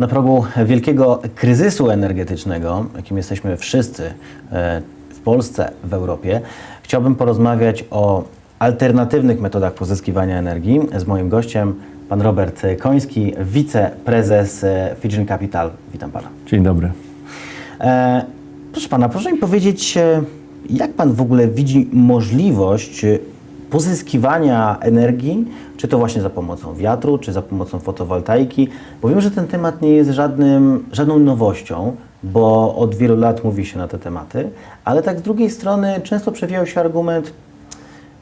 Na progu wielkiego kryzysu energetycznego, jakim jesteśmy wszyscy e, w Polsce, w Europie, chciałbym porozmawiać o alternatywnych metodach pozyskiwania energii z moim gościem, pan Robert Koński, wiceprezes e, Fidżin Capital. Witam pana. Dzień dobry. E, proszę pana, proszę mi powiedzieć, e, jak pan w ogóle widzi możliwość e, pozyskiwania energii, czy to właśnie za pomocą wiatru, czy za pomocą fotowoltaiki? Bo wiem, że ten temat nie jest żadnym, żadną nowością, bo od wielu lat mówi się na te tematy, ale tak z drugiej strony często przewijał się argument,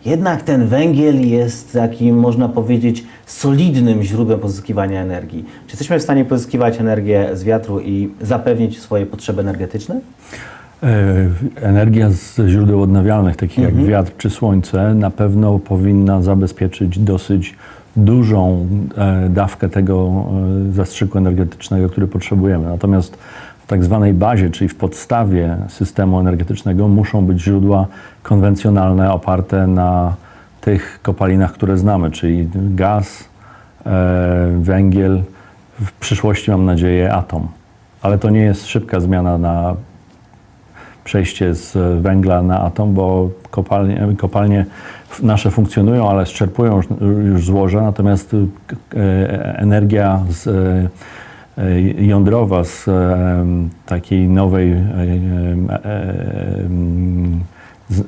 jednak ten węgiel jest takim, można powiedzieć, solidnym źródłem pozyskiwania energii. Czy jesteśmy w stanie pozyskiwać energię z wiatru i zapewnić swoje potrzeby energetyczne? E, Energia z źródeł odnawialnych, takich jak wiatr czy słońce, na pewno powinna zabezpieczyć dosyć dużą e, dawkę tego e, zastrzyku energetycznego, który potrzebujemy. Natomiast w tak zwanej bazie, czyli w podstawie systemu energetycznego, muszą być źródła konwencjonalne, oparte na tych kopalinach, które znamy, czyli gaz, węgiel, w przyszłości mam nadzieję atom. Ale to nie jest szybka zmiana na przejście z węgla na atom, bo kopalnie, kopalnie nasze funkcjonują, ale zczerpują już, już złoża, natomiast e, energia z, e, e, jądrowa z takiej nowej,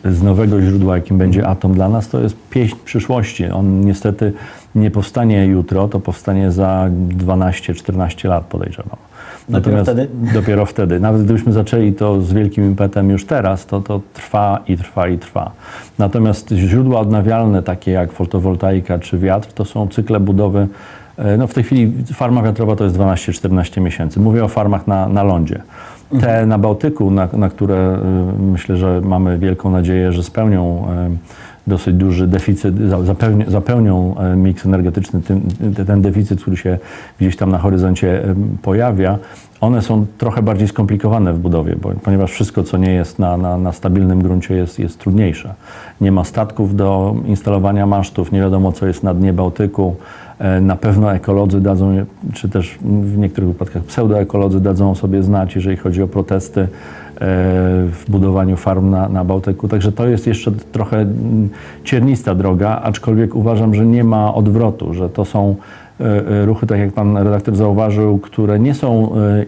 z nowego źródła, jakim będzie atom dla nas, to jest pieśń przyszłości. On niestety nie powstanie jutro, to powstanie za 12-14 lat podejrzewam. Dopiero wtedy? Dopiero wtedy. Nawet gdybyśmy zaczęli to z wielkim impetem już teraz, to to trwa i trwa i trwa. Natomiast źródła odnawialne, takie jak fotowoltaika czy wiatr, to są cykle budowy. e, No w tej chwili farma wiatrowa to jest 12-14 miesięcy. Mówię o farmach na, na lądzie. Te na Bałtyku, na, na które e, myślę, że mamy wielką nadzieję, że spełnią e, dosyć duży deficyt, za- zapełnią, zapełnią miks energetyczny, ten, ten deficyt, który się gdzieś tam na horyzoncie e, pojawia, one są trochę bardziej skomplikowane w budowie, bo, ponieważ wszystko, co nie jest na, na, na stabilnym gruncie, jest, jest trudniejsze. Nie ma statków do instalowania masztów, nie wiadomo, co jest na dnie Bałtyku. E, Na pewno ekolodzy dadzą, czy też w niektórych wypadkach pseudoekolodzy dadzą sobie znać, jeżeli chodzi o protesty w budowaniu farm na, na Bałtyku. Także to jest jeszcze trochę mm, ciernista droga, aczkolwiek uważam, że nie ma odwrotu, że to są e, e, ruchy, tak jak pan redaktor zauważył, które nie są e,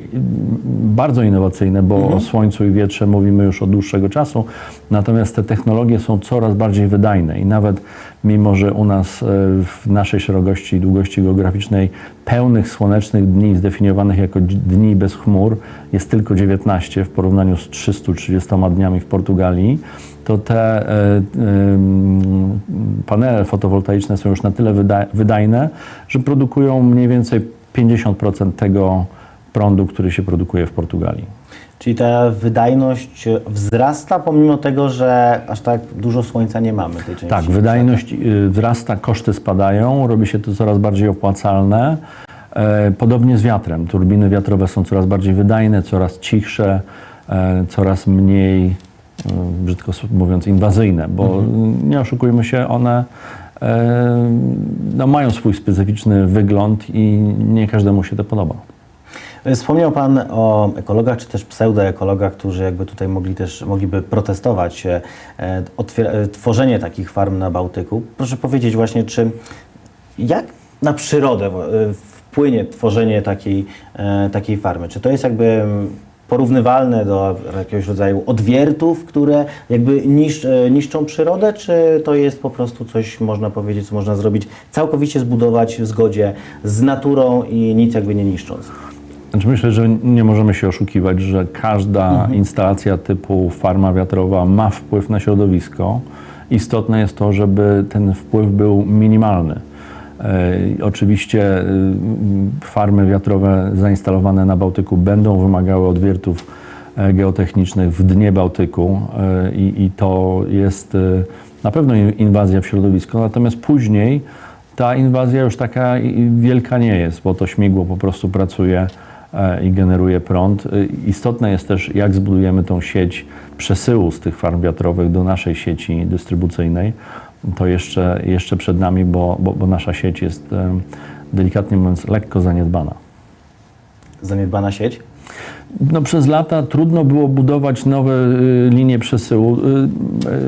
bardzo innowacyjne, bo o słońcu i wietrze mówimy już od dłuższego czasu, natomiast te technologie są coraz bardziej wydajne i nawet mimo, że u nas e, w naszej szerokości i długości geograficznej pełnych słonecznych dni zdefiniowanych jako dni bez chmur jest tylko 19 w porównaniu z 330 dniami w Portugalii, to te e, panele fotowoltaiczne są już na tyle wyda- wydajne, że produkują mniej więcej 50% tego prądu, który się produkuje w Portugalii. Czyli ta wydajność wzrasta, pomimo tego, że aż tak dużo słońca nie mamy w tej części. Tak, wydajność y, wzrasta, koszty spadają, robi się to coraz bardziej opłacalne. E, Podobnie z wiatrem. Turbiny wiatrowe są coraz bardziej wydajne, coraz cichsze, e, coraz mniej, brzydko s- mówiąc, inwazyjne, bo nie oszukujmy się, one e, no, mają swój specyficzny wygląd i nie każdemu się to podoba. Wspomniał Pan o ekologach, czy też pseudoekologach, którzy jakby tutaj mogli też, mogliby protestować e, e, e, tworzenie takich farm na Bałtyku. Proszę powiedzieć właśnie, czy jak na przyrodę e, wpłynie tworzenie takiej, e, takiej farmy? Czy to jest jakby porównywalne do jakiegoś rodzaju odwiertów, które jakby niszcz, e, niszczą przyrodę, czy to jest po prostu coś, można powiedzieć, co można zrobić, całkowicie zbudować w zgodzie z naturą i nic jakby nie niszcząc? Znaczy myślę, że nie możemy się oszukiwać, że każda instalacja typu farma wiatrowa ma wpływ na środowisko. Istotne jest to, żeby ten wpływ był minimalny. E, oczywiście y, farmy wiatrowe zainstalowane na Bałtyku będą wymagały odwiertów e, geotechnicznych w dnie Bałtyku e, i, i to jest na pewno in- inwazja w środowisko, natomiast później ta inwazja już taka wielka nie jest, bo to śmigło po prostu pracuje i generuje prąd. Istotne jest też, jak zbudujemy tą sieć przesyłu z tych farm wiatrowych do naszej sieci dystrybucyjnej. To jeszcze, jeszcze przed nami, bo, bo, bo nasza sieć jest delikatnie mówiąc lekko zaniedbana. zaniedbana sieć? No, przez lata trudno było budować nowe y, linie przesyłu.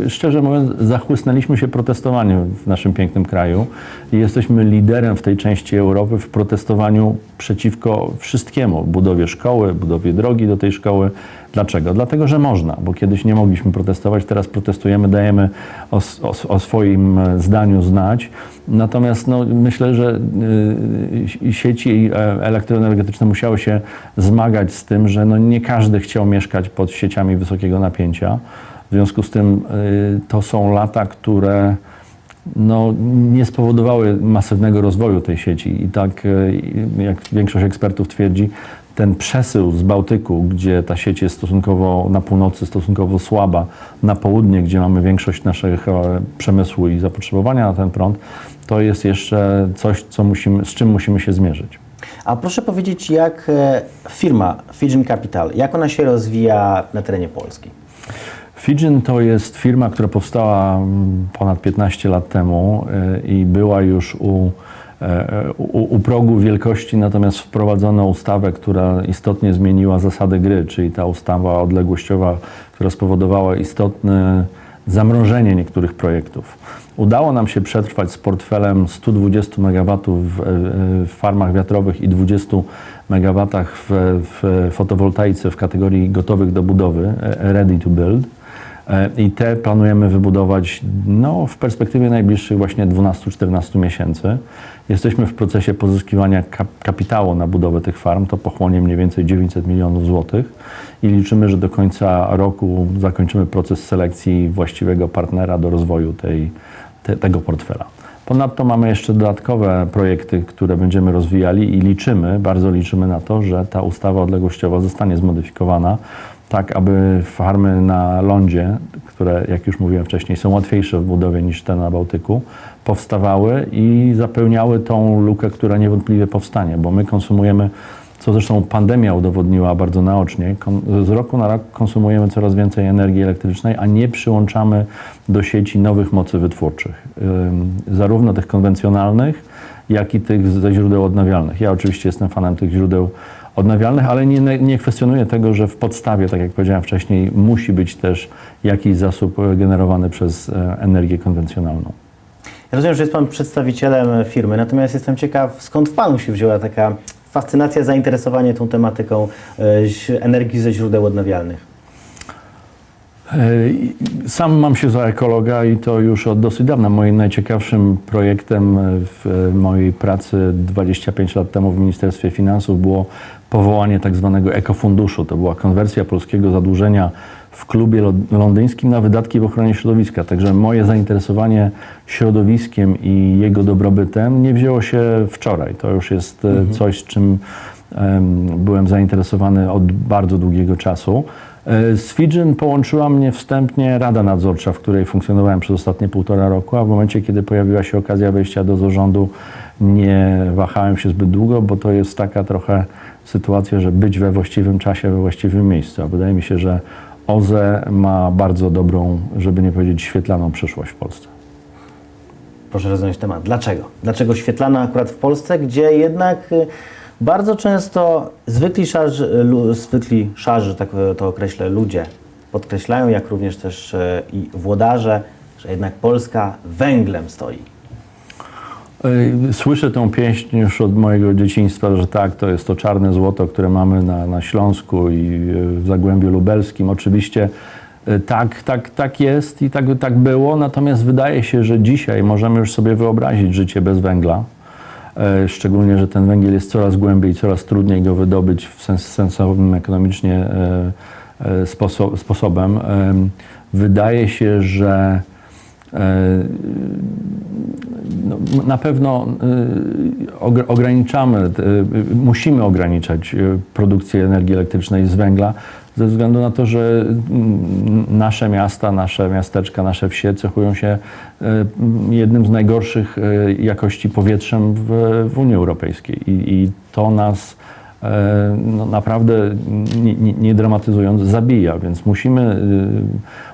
Y, y, szczerze mówiąc, zachłysnęliśmy się protestowaniem w naszym pięknym kraju jesteśmy liderem w tej części Europy w protestowaniu przeciwko wszystkiemu. Budowie szkoły, budowie drogi do tej szkoły. Dlaczego? Dlatego, że można, bo kiedyś nie mogliśmy protestować, teraz protestujemy, dajemy o, o, o swoim e, zdaniu znać. Natomiast no, myślę, że y, sieci e, elektroenergetyczne musiały się zmagać z tym, że no, nie każdy chciał mieszkać pod sieciami wysokiego napięcia. W związku z tym y, to są lata, które no, nie spowodowały masywnego rozwoju tej sieci. I tak, jak większość ekspertów twierdzi, ten przesył z Bałtyku, gdzie ta sieć jest stosunkowo na północy stosunkowo słaba, na południe, gdzie mamy większość naszego e, przemysłu i zapotrzebowania na ten prąd, to jest jeszcze coś, co musimy, z czym musimy się zmierzyć. A proszę powiedzieć, jak e, firma Fijin Capital, jak ona się rozwija na terenie Polski? Fijin to jest firma, która powstała mm, ponad 15 lat temu e, i była już u, u, u progu wielkości, natomiast wprowadzono ustawę, która istotnie zmieniła zasady gry, czyli ta ustawa odległościowa, która spowodowała istotne zamrożenie niektórych projektów. Udało nam się przetrwać z portfelem 120 MW w, w farmach wiatrowych i 20 MW w, w fotowoltaice w kategorii gotowych do budowy, e, ready to build. E, I te planujemy wybudować no, w perspektywie najbliższych właśnie 12-14 miesięcy. Jesteśmy w procesie pozyskiwania kap kapitału na budowę tych farm. To pochłonie mniej więcej 900 milionów złotych i liczymy, że do końca roku zakończymy proces selekcji właściwego partnera do rozwoju tej, te, tego portfela. Ponadto mamy jeszcze dodatkowe projekty, które będziemy rozwijali i liczymy, bardzo liczymy na to, że ta ustawa odległościowa zostanie zmodyfikowana tak, aby farmy na lądzie, które, jak już mówiłem wcześniej, są łatwiejsze w budowie niż te na Bałtyku, powstawały i zapełniały tą lukę, która niewątpliwie powstanie, bo my konsumujemy, co zresztą pandemia udowodniła bardzo naocznie, z roku na rok konsumujemy coraz więcej energii elektrycznej, a nie przyłączamy do sieci nowych mocy wytwórczych, zarówno tych konwencjonalnych, jak i tych ze źródeł odnawialnych. Ja oczywiście jestem fanem tych źródeł odnawialnych, ale nie, nie kwestionuję tego, że w podstawie, tak jak powiedziałem wcześniej, musi być też jakiś zasób generowany przez e, energię konwencjonalną. Ja rozumiem, że jest Pan przedstawicielem firmy, natomiast jestem ciekaw, skąd w Panu się wzięła taka fascynacja, zainteresowanie tą tematyką e, energii ze źródeł odnawialnych? E, Sam mam się za ekologa i to już od dosyć dawna. Moim najciekawszym projektem w mojej pracy 25 lat temu w Ministerstwie Finansów było powołanie tak zwanego ekofunduszu. To była konwersja polskiego zadłużenia w klubie lo- londyńskim na wydatki w ochronie środowiska. Także moje zainteresowanie środowiskiem i jego dobrobytem nie wzięło się wczoraj. To już jest e, coś, czym em, byłem zainteresowany od bardzo długiego czasu. E, Z Fidżin połączyła mnie wstępnie Rada Nadzorcza, w której funkcjonowałem przez ostatnie półtora roku, a w momencie, kiedy pojawiła się okazja wejścia do zarządu, nie wahałem się zbyt długo, bo to jest taka trochę sytuacja, że być we właściwym czasie, we właściwym miejscu. A wydaje mi się, że OZE ma bardzo dobrą, żeby nie powiedzieć świetlaną przyszłość w Polsce. Proszę rozwiązać temat. Dlaczego? Dlaczego świetlana akurat w Polsce, gdzie jednak y, bardzo często zwykli szarzy, zwykli szarzy tak to określę, ludzie podkreślają, jak również też e, i włodarze, że jednak Polska węglem stoi. Y, Słyszę tą pieśń już od mojego dzieciństwa, że tak, to jest to czarne złoto, które mamy na, na Śląsku i y, w Zagłębiu Lubelskim. Oczywiście tak, tak, tak jest i tak, tak było, natomiast wydaje się, że dzisiaj możemy już sobie wyobrazić życie bez węgla. E, Szczególnie, że ten węgiel jest coraz głębiej i coraz trudniej go wydobyć w sens, sensownym ekonomicznie e, e, sposo, sposobem. Em, Wydaje się, że no, na pewno ogr- ograniczamy, musimy ograniczać produkcję energii elektrycznej z węgla ze względu na to, że mm, nasze miasta, nasze miasteczka, nasze wsie cechują się y, jednym z najgorszych y, jakości powietrzem w, w Unii Europejskiej. I, i to nas e, no, naprawdę nie, nie, nie dramatyzując zabija, więc musimy,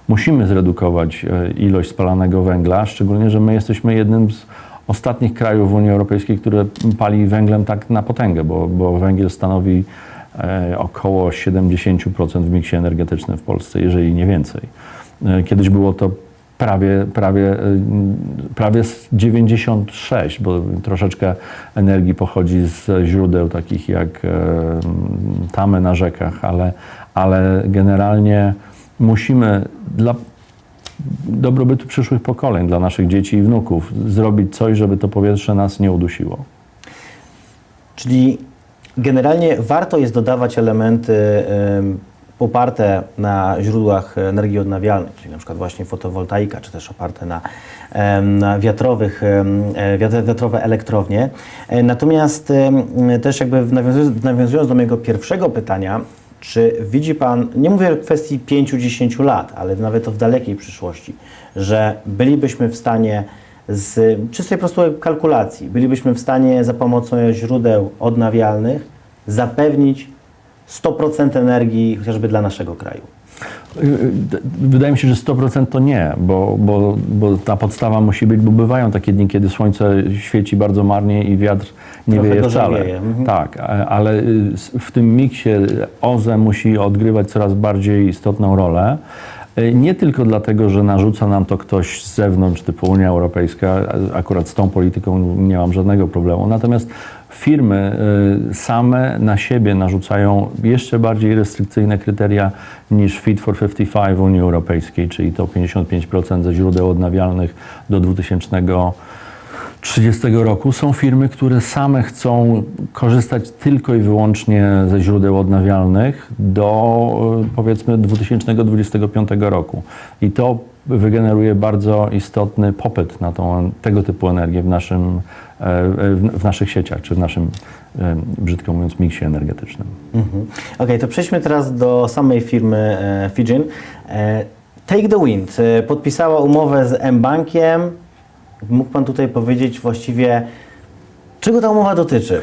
musimy zredukować e, ilość spalanego węgla, szczególnie, że my jesteśmy jednym z ostatnich krajów w Unii Europejskiej, które pali węglem tak na potęgę, bo, bo węgiel stanowi e, około 70% w miksie energetycznym w Polsce, jeżeli nie więcej. E, Kiedyś było to prawie, prawie, e, prawie z 96, bo troszeczkę energii pochodzi z źródeł takich jak e, tamy na rzekach, ale, ale generalnie musimy dla dobrobytu przyszłych pokoleń, dla naszych dzieci i wnuków, zrobić coś, żeby to powietrze nas nie udusiło. Czyli generalnie warto jest dodawać elementy em, oparte na źródłach energii odnawialnej, czyli na przykład właśnie fotowoltaika, czy też oparte na, na wiatrowych, e, wiatr- wiatrowe elektrownie. E, Natomiast też jakby nawiązując, do mojego pierwszego pytania, czy widzi Pan, nie mówię w kwestii 5-10 lat, ale nawet w dalekiej przyszłości, że bylibyśmy w stanie z czystej po prostu kalkulacji, bylibyśmy w stanie za pomocą źródeł odnawialnych zapewnić 100% energii chociażby dla naszego kraju? Wydaje mi się, że 100% to nie, bo, bo, bo ta podstawa musi być, bo bywają takie dni, kiedy słońce świeci bardzo marnie i wiatr nie Trochę wieje wcale. wieje, mhm. Tak, ale y, w tym miksie OZE musi odgrywać coraz bardziej istotną rolę. Y, Nie tylko dlatego, że narzuca nam to ktoś z zewnątrz, typu Unia Europejska, akurat z tą polityką nie mam żadnego problemu. Natomiast firmy y, same na siebie narzucają jeszcze bardziej restrykcyjne kryteria niż Fit for 55 w Unii Europejskiej, czyli to 55% ze źródeł odnawialnych do 2030 roku. Są firmy, które same chcą korzystać tylko i wyłącznie ze źródeł odnawialnych do y, powiedzmy 2025 roku. I to wygeneruje bardzo istotny popyt na tą, tego typu energię w, naszym, e, w, naszych sieciach, czy w naszym, e, brzydko mówiąc, miksie energetycznym. Mhm. Okej, to przejdźmy teraz do samej firmy e, Fijin. E, Take the Wind e, podpisała umowę z M-Bankiem. Mógł Pan tutaj powiedzieć właściwie, czego ta umowa dotyczy?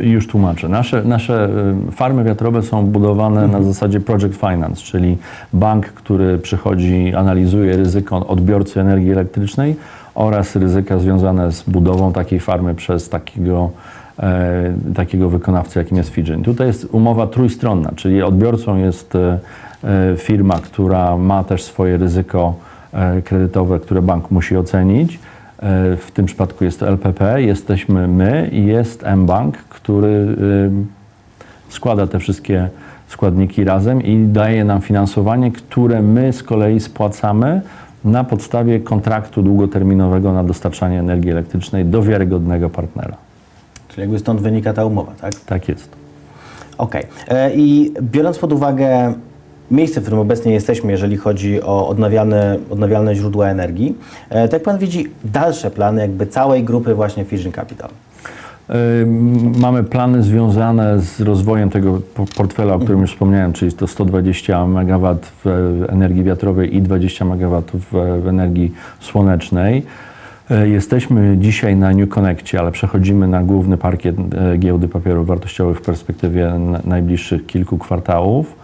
Już tłumaczę. Nasze, nasze e, farmy wiatrowe są budowane na zasadzie project finance, czyli bank, który przychodzi, analizuje ryzyko odbiorcy energii elektrycznej oraz ryzyka związane z budową takiej farmy przez takiego, e, takiego wykonawcę, jakim jest Fijin. Tutaj jest umowa trójstronna, czyli odbiorcą jest e, e, firma, która ma też swoje ryzyko e, kredytowe, które bank musi ocenić. E, W tym przypadku jest to LPP, jesteśmy my i jest mBank, który y, składa te wszystkie składniki razem i daje nam finansowanie, które my z kolei spłacamy na podstawie kontraktu długoterminowego na dostarczanie energii elektrycznej do wiarygodnego partnera. Czyli jakby stąd wynika ta umowa, tak? Tak jest. Okej. E, I biorąc pod uwagę miejsce, w którym obecnie jesteśmy, jeżeli chodzi o odnawialne, odnawialne źródła energii, tak jak Pan widzi dalsze plany jakby całej grupy właśnie Fission Capital? Mamy plany związane z rozwojem tego po- portfela, o którym już wspomniałem, czyli to 120 MW w energii wiatrowej i 20 MW w, energii słonecznej. E, Jesteśmy dzisiaj na New Connectie, ale przechodzimy na główny parkiet e, giełdy papierów wartościowych w perspektywie najbliższych kilku kwartałów.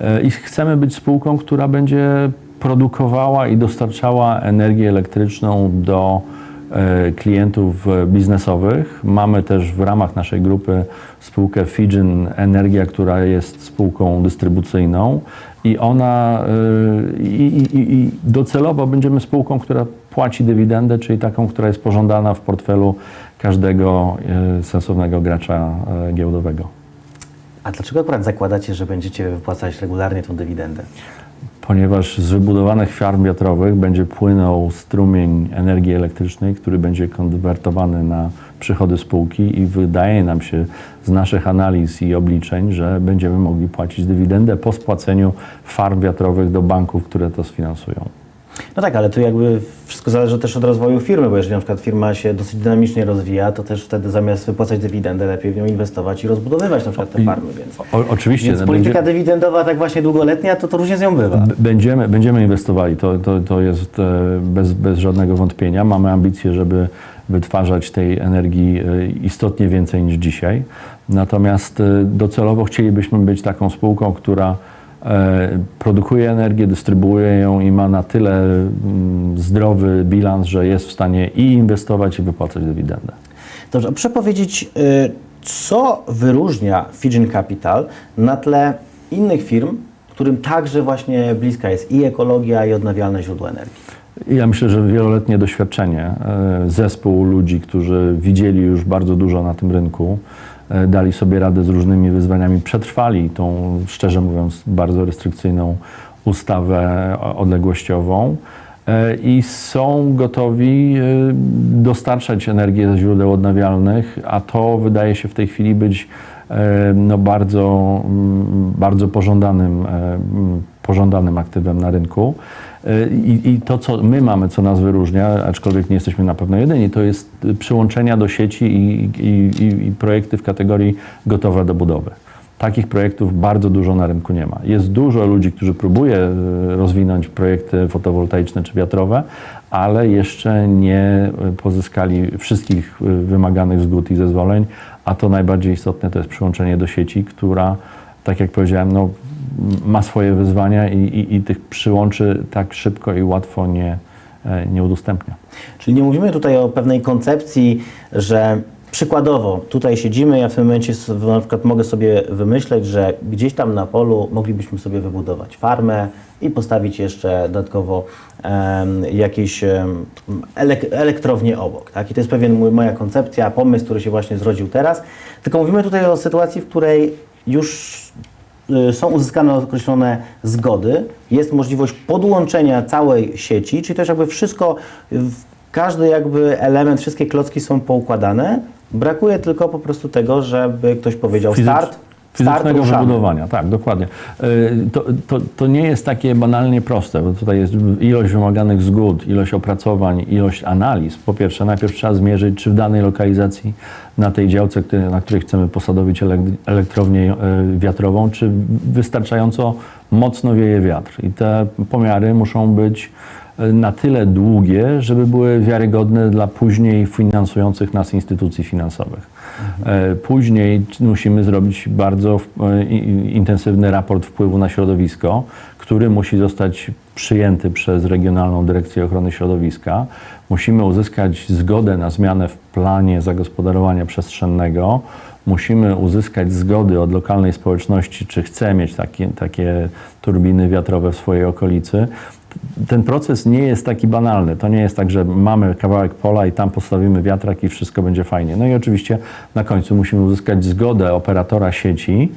E, I chcemy być spółką, która będzie produkowała i dostarczała energię elektryczną do e, klientów e, biznesowych. Mamy też w ramach naszej grupy spółkę Fijin Energia, która jest spółką dystrybucyjną i ona i, i, i docelowo będziemy spółką, która płaci dywidendę, czyli taką, która jest pożądana w portfelu każdego sensownego gracza giełdowego. A dlaczego akurat zakładacie, że będziecie wypłacać regularnie tą dywidendę? ponieważ z wybudowanych farm wiatrowych będzie płynął strumień energii elektrycznej, który będzie konwertowany na przychody spółki i wydaje nam się z naszych analiz i obliczeń, że będziemy mogli płacić dywidendę po spłaceniu farm wiatrowych do banków, które to sfinansują. No tak, ale tu jakby wszystko zależy też od rozwoju firmy, bo jeżeli na przykład firma się dosyć dynamicznie rozwija, to też wtedy zamiast wypłacać dywidendę, lepiej w nią inwestować i rozbudowywać na przykład te farmy, więc... O, oczywiście. Więc no, polityka będzie- dywidendowa tak właśnie długoletnia, to, to różnie z nią bywa. B- Będziemy, będziemy inwestowali, to, to, to jest e, bez, bez żadnego wątpienia. Mamy ambicje, żeby wytwarzać tej energii e, istotnie więcej niż dzisiaj. Natomiast e, docelowo chcielibyśmy być taką spółką, która produkuje energię, dystrybuuje ją i ma na tyle mm, zdrowy bilans, że jest w stanie i inwestować, i wypłacać dywidendę. Dobrze, proszę powiedzieć, y, Co wyróżnia Fijian Capital na tle innych firm, którym także właśnie bliska jest i ekologia, i odnawialne źródła energii? Ja myślę, że wieloletnie doświadczenie, e, zespół ludzi, którzy widzieli już bardzo dużo na tym rynku, e, dali sobie radę z różnymi wyzwaniami, przetrwali tą, szczerze mówiąc, bardzo restrykcyjną ustawę odległościową e, i są gotowi e, dostarczać energię ze źródeł odnawialnych, a to wydaje się w tej chwili być e, no bardzo, mm, bardzo pożądanym, e, mm, pożądanym aktywem na rynku. E, I, I to, co my mamy, co nas wyróżnia, aczkolwiek nie jesteśmy na pewno jedyni, to jest y, przyłączenia do sieci i, i, i, projekty w kategorii gotowe do budowy. Takich projektów bardzo dużo na rynku nie ma. Jest dużo ludzi, którzy próbuje y, rozwinąć projekty fotowoltaiczne czy wiatrowe, ale jeszcze nie y, pozyskali wszystkich y, wymaganych zgód i zezwoleń, a to najbardziej istotne to jest przyłączenie do sieci, która, tak jak powiedziałem, no, ma swoje wyzwania i, i, i tych przyłączy tak szybko i łatwo nie, e, nie udostępnia. Czyli nie mówimy tutaj o pewnej koncepcji, że przykładowo tutaj siedzimy, ja w tym momencie na przykład mogę sobie wymyśleć, że gdzieś tam na polu moglibyśmy sobie wybudować farmę i postawić jeszcze dodatkowo em, jakieś em, elek- elektrownię obok. Tak? I to jest pewien mój, moja koncepcja, pomysł, który się właśnie zrodził teraz. Tylko mówimy tutaj o sytuacji, w której już są uzyskane określone zgody, jest możliwość podłączenia całej sieci, czyli też jakby wszystko, każdy jakby element, wszystkie klocki są poukładane. Brakuje tylko po prostu tego, żeby ktoś powiedział Fizycz- start Fizycznego wybudowania, tak, dokładnie. Y, To, to, to nie jest takie banalnie proste, bo tutaj jest ilość wymaganych zgód, ilość opracowań, ilość analiz. Po pierwsze, najpierw trzeba zmierzyć, czy w danej lokalizacji, na tej działce, na której chcemy posadowić elek- elektrownię y, wiatrową, czy wystarczająco mocno wieje wiatr. I te pomiary muszą być y, na tyle długie, żeby były wiarygodne dla później finansujących nas instytucji finansowych. E, Później musimy zrobić bardzo e, intensywny raport wpływu na środowisko, który musi zostać przyjęty przez Regionalną Dyrekcję Ochrony Środowiska. Musimy uzyskać zgodę na zmianę w planie zagospodarowania przestrzennego. Musimy uzyskać zgody od lokalnej społeczności, czy chce mieć takie, takie turbiny wiatrowe w swojej okolicy ten proces nie jest taki banalny. To nie jest tak, że mamy kawałek pola i tam postawimy wiatrak i wszystko będzie fajnie. No i oczywiście na końcu musimy uzyskać zgodę operatora sieci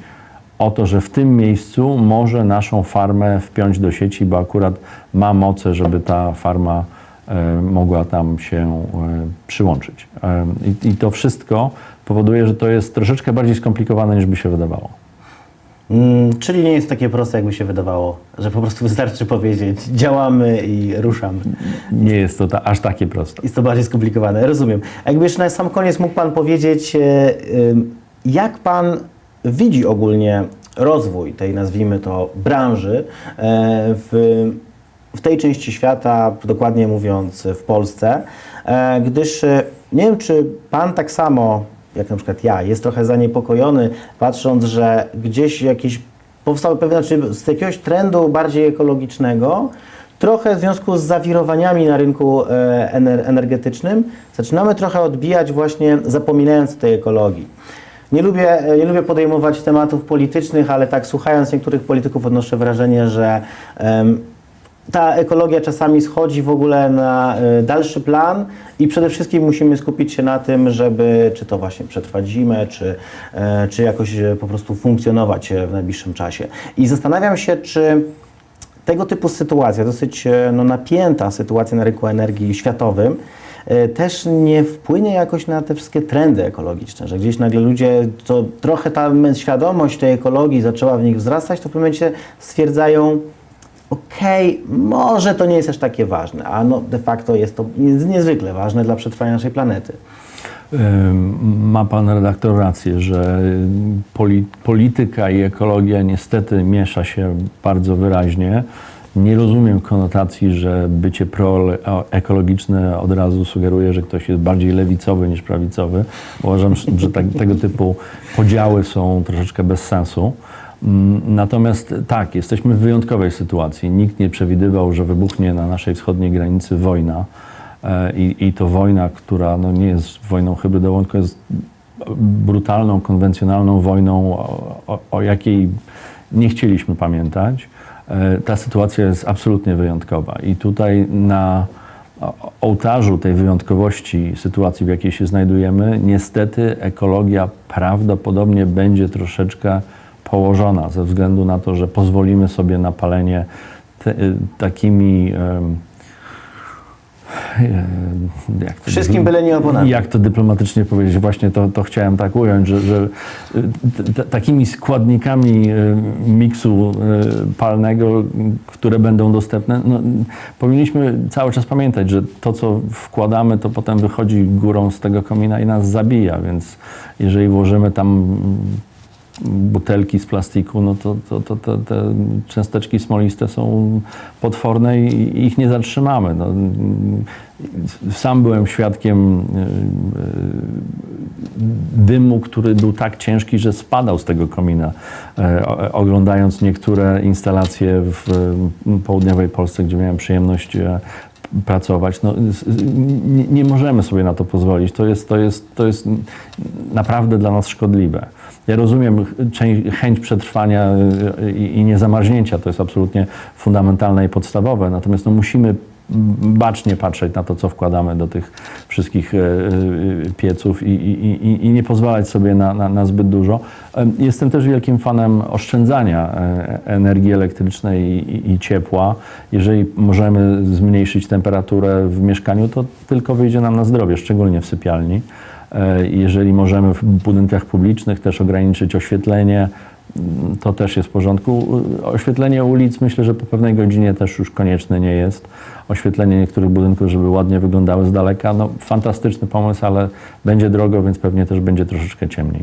o to, że w tym miejscu może naszą farmę wpiąć do sieci, bo akurat ma moce, żeby ta farma e, mogła tam się e, przyłączyć. E, i, I to wszystko powoduje, że to jest troszeczkę bardziej skomplikowane niż by się wydawało. Mm, czyli nie jest takie proste, jakby się wydawało, że po prostu wystarczy powiedzieć działamy i ruszamy. Nie jest to ta, aż takie proste. Jest to bardziej skomplikowane, rozumiem. A jakby jeszcze na sam koniec mógł Pan powiedzieć, e, ym, jak Pan widzi ogólnie rozwój tej, nazwijmy to, branży e, w, w tej części świata, dokładnie mówiąc w Polsce, e, gdyż e, nie wiem, czy Pan tak samo, jak na przykład ja, jest trochę zaniepokojony, patrząc, że gdzieś jakieś powstały pewne, znaczy z jakiegoś trendu bardziej ekologicznego, trochę w związku z zawirowaniami na rynku e, ener- energetycznym, zaczynamy trochę odbijać właśnie, zapominając o tej ekologii. Nie lubię, e, nie lubię podejmować tematów politycznych, ale tak słuchając niektórych polityków odnoszę wrażenie, że ta ekologia czasami schodzi w ogóle na e, dalszy plan i przede wszystkim musimy skupić się na tym, żeby czy to właśnie przetrwać zimę, czy, e, czy jakoś e, po prostu funkcjonować e, w najbliższym czasie. I zastanawiam się, czy tego typu sytuacja, dosyć no, napięta sytuacja na rynku energii światowym, też nie wpłynie jakoś na te wszystkie trendy ekologiczne, że gdzieś nagle ludzie, to trochę ta świadomość tej ekologii zaczęła w nich wzrastać, to w pewnym momencie stwierdzają, okej, może to nie jest aż takie ważne, a no de facto jest to niez- niezwykle ważne dla przetrwania naszej planety. Ma pan redaktor rację, że poli, polityka i ekologia niestety miesza się bardzo wyraźnie. Nie rozumiem konotacji, że bycie proekologiczne od razu sugeruje, że ktoś jest bardziej lewicowy niż prawicowy. Uważam, że tak, tego typu podziały są troszeczkę bez sensu. Mm, Natomiast tak, jesteśmy w wyjątkowej sytuacji. Nikt nie przewidywał, że wybuchnie na naszej wschodniej granicy wojna. E, I, I to wojna, która no nie jest wojną hybrydową, tylko jest brutalną, konwencjonalną wojną, o, o, o jakiej nie chcieliśmy pamiętać. E, Ta sytuacja jest absolutnie wyjątkowa i tutaj na ołtarzu tej wyjątkowości sytuacji, w jakiej się znajdujemy, niestety ekologia prawdopodobnie będzie troszeczkę położona ze względu na to, że pozwolimy sobie na palenie te, y, takimi. e, jak to Wszystkim byle nie abonament. Jak to dyplomatycznie powiedzieć? Właśnie to, to chciałem tak ująć, że, że y, t- takimi składnikami y, miksu y, palnego, które będą dostępne, no, powinniśmy cały czas pamiętać, że to, co wkładamy, to potem wychodzi górą z tego komina i nas zabija, więc jeżeli włożymy tam butelki z plastiku, no to, to, to, to te cząsteczki smoliste są potworne i ich nie zatrzymamy. No, sam byłem świadkiem y, y, dymu, który był tak ciężki, że spadał z tego komina. E, Oglądając niektóre instalacje w y, południowej Polsce, gdzie miałem przyjemność e, pracować. No, nie, nie możemy sobie na to pozwolić. To jest, to, jest, to jest naprawdę dla nas szkodliwe. Ja rozumiem chę- chęć przetrwania y, i, i niezamarznięcia, to jest absolutnie fundamentalne i podstawowe, natomiast no, musimy bacznie patrzeć na to, co wkładamy do tych wszystkich e, e, pieców i, i, i, i nie pozwalać sobie na, na, na zbyt dużo. Em, Jestem też wielkim fanem oszczędzania e, energii elektrycznej i, ciepła. Jeżeli możemy zmniejszyć temperaturę w mieszkaniu, to tylko wyjdzie nam na zdrowie, szczególnie w sypialni. Jeżeli możemy w budynkach publicznych też ograniczyć oświetlenie, to też jest w porządku. Oświetlenie ulic myślę, że po pewnej godzinie też już konieczne nie jest. Oświetlenie niektórych budynków, żeby ładnie wyglądały z daleka, no fantastyczny pomysł, ale będzie drogo, więc pewnie też będzie troszeczkę ciemniej.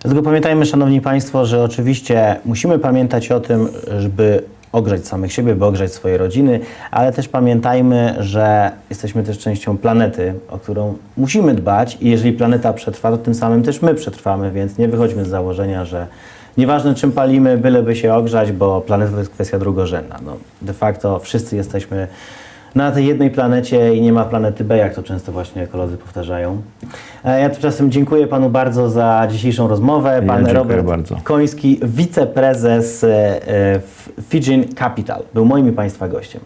Dlatego pamiętajmy, Szanowni Państwo, że oczywiście musimy pamiętać o tym, żeby ogrzać samych siebie, by ogrzać swoje rodziny, ale też pamiętajmy, że jesteśmy też częścią planety, o którą musimy dbać i jeżeli planeta przetrwa, to tym samym też my przetrwamy, więc nie wychodźmy z założenia, że nieważne czym palimy, byleby się ogrzać, bo planeta to jest kwestia drugorzędna. No, de facto wszyscy jesteśmy na tej jednej planecie i nie ma planety B, jak to często właśnie ekolodzy powtarzają. E, Ja tymczasem dziękuję Panu bardzo za dzisiejszą rozmowę. Ja Pan dziękuję Robert bardzo. Koński, wiceprezes e, e, Fijin Capital, był moim i Państwa gościem.